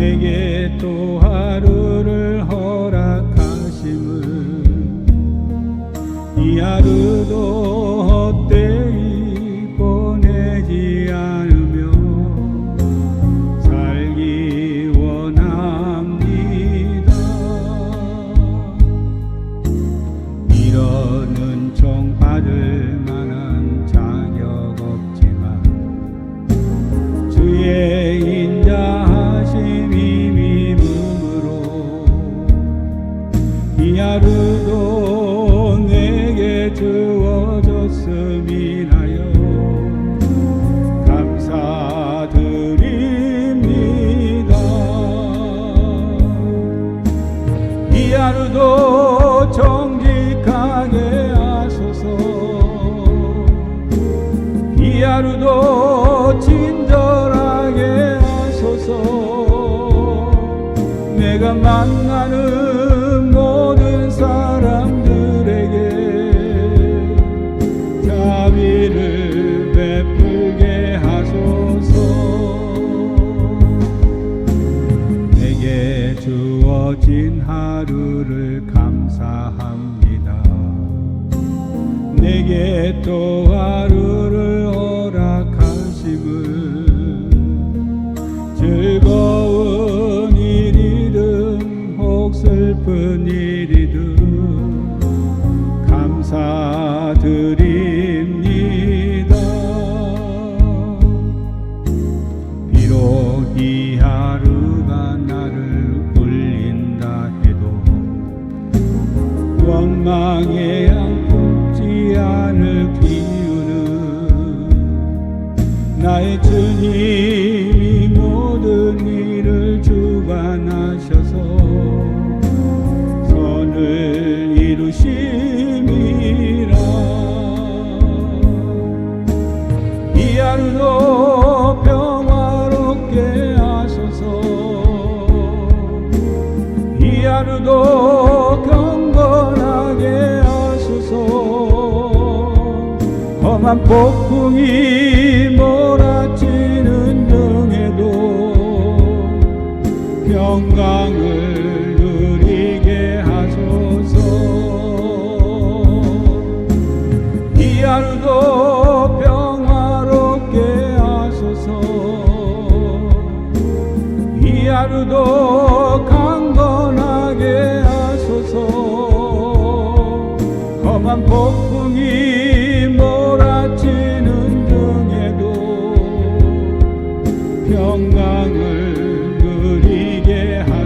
내게 또 하루를 허락하심을 이 하루도 하루도 내게 주어졌음이 나요. 감사드립니다. 이 하루도 정직하게 하소서. 이 하루도 친절하게 하소서. 내가 만나 하루를 감사합니다. 내게 또 하루를 허락하심을 즐거운 일이든 혹 슬픈 일이든 감사드립 원망에 안지 않을 기운은 나의 주님이 모든 일을 주관하셔서 선을 이루심이라. 이 하루도 평화롭게 하소서. 이 하루도 경건하게 험한 폭풍이 몰아치는 중에도 평강을 누리게 하소서. 이 하루도 평화롭게 하소서. 이 하루도 강건하게 하소서. 험한 폭 평강을 누리게 하